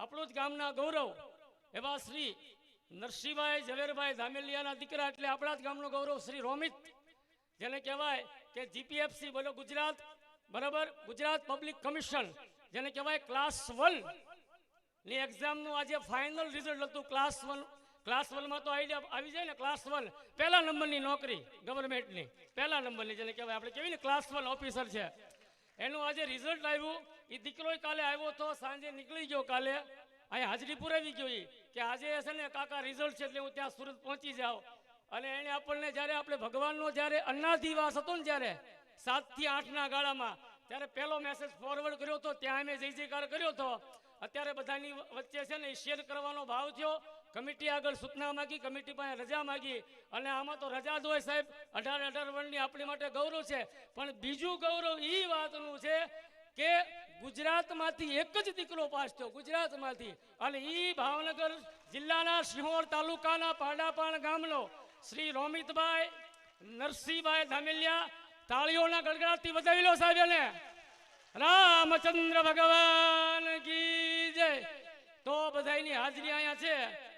આપણું જ ગામના ગૌરવ. એવા શ્રી નરસિંહભાઈ ઝવેરભાઈ ધામેલિયાના દીકરા એટલે આપણા જ ગામનો ગૌરવ શ્રી રોમિત. જેને કહેવાય કે જીપીએફસી બોલો ગુજરાત, બરાબર? Gujarat public commission. જેને કહેવાય ક્લાસ વન. ની એક્ઝામનું આજે ફાઇનલ રિઝલ્ટ હતું ક્લાસ વન. ક્લાસ વનમાં તો આઈડિયા આવી જાય ને ક્લાસ વન. પહેલા નંબરની નોકરી ગવર્મેન્ટની. પહેલા નંબરની, જેને કહેવાય. આપણે કેવી ને ક્લાસ વન ઓફિસર છે? એનું આજે રિઝલ્ટ આવ્યું. એ દીકરો કાલે આવ્યો તો સાંજે નીકળી ગયો કાલે. અહીંયા હાજરી પુરાવી ગયો કે આજે છે ને કાકા રિઝલ્ટ છે એટલે હું ત્યાં સુરત પહોંચી જાઉં. અને એને આપણને જ્યારે આપણે ભગવાનનો જ્યારે અન્નાધિવાસ હતો ને જ્યારે સાતથી આઠના ગાળામાં, ત્યારે પહેલો મેસેજ ફોરવર્ડ કર્યો હતો ત્યાં અમે જય જયકાર કર્યો હતો અત્યારે બધાની વચ્ચે છે ને શેર કરવાનો ભાવ થયો. કમિટી આગળ સૂચના માગી, કમિટી પાસે રજા માગી. અને આમાં તો રજા જ હોય સાહેબ. અઢાર અઢાર વર્ષની આપણી માટે ગૌરવ છે. પણ બીજું ગૌરવ એ વાતનું કે ગુજરાતમાંથી એક જ દીકરો પાસ થયો, ગુજરાતમાંથી. અને એ ભાવનગર જિલ્લાના સિંહોર તાલુકાના પાડાપાણ ગામનો શ્રી રોમિતભાઈ, નરસિંહભાઈ ધામેલિયા તાળીઓના ગડગડાટથી વધાવી લો સાહેબ એને. રામચંદ્ર ભગવાન કી જય. તો બધાની હાજરી અહીંયા છે.